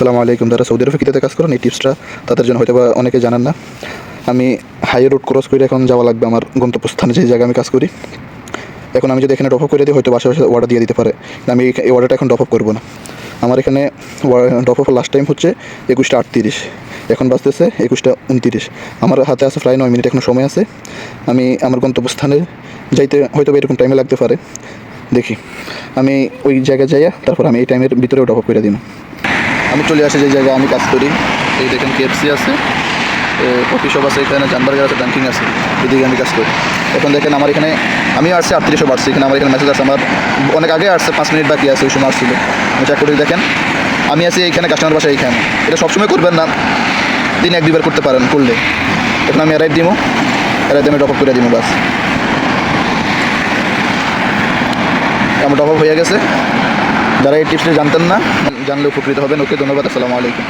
আসসালামু আলাইকুম। যারা সৌদি আরবে কিতাতে কাজ করেন, এই টিপসটা তাদের জন্য হয়তো বা অনেকে জানেন না। আমি হাই রোড ক্রস করে এখন যাওয়া লাগবে আমার গন্তব্যস্থানে যে জায়গায় আমি কাজ করি। এখন আমি যদি এখানে ড্রপ আপ করে দিই হয়তো বাসা বাসা অর্ডার দিয়ে দিতে পারে। আমি এই অর্ডারটা এখন ড্রপ আপ করব না। আমার এখানে ড্রপ আপ লাস্ট টাইম হচ্ছে একুশটা আটত্রিশ। এখন বাজতেছে একুশটা উনত্রিশ। আমার হাতে আছে প্রায় নয় মিনিট, এখন সময় আছে। আমি আমার গন্তব্যস্থানে যাইতে হয়তো এরকম টাইমে লাগতে পারে। দেখি। আমি ওই জায়গায় যাইয়া, তারপর আমি এই টাইমের ভিতরেও ড্রপ আপ করে দিন আমি চলে আসি যে জায়গায় আমি কাজ করি। এই দেখেন কেএফসি আছে কফি শপ আছে, এখানে জানবার্গার আছে ব্যাঙ্কিং আছে, এদিকে আমি কাজ করি। এখন দেখেন আমার এখানে, আমি আসছি আটত্রিশশো বাড়ছি, এখানে আমার এখানে মেসেজ আছে, আমার অনেক আগে আসছে, পাঁচ মিনিট বাকি আছে, ওই সময় আসছিল। আমি চেক করে, দেখেন, আমি আছি এইখানে কাস্টমার বাসা এইখানে। এটা সবসময় করবেন না, দিন এক দুবার করতে পারেন, করলে। এখন আমি এরাই দিমো এরাই আমি ড্রপ আপ করে দিবো বাস আমার ড্রপ আপ হয়ে গেছে। যারা এই টিপসটি জানতেন না জানলে উপকৃত হবেন। ওকে ধন্যবাদ আসসালামু আলাইকুম।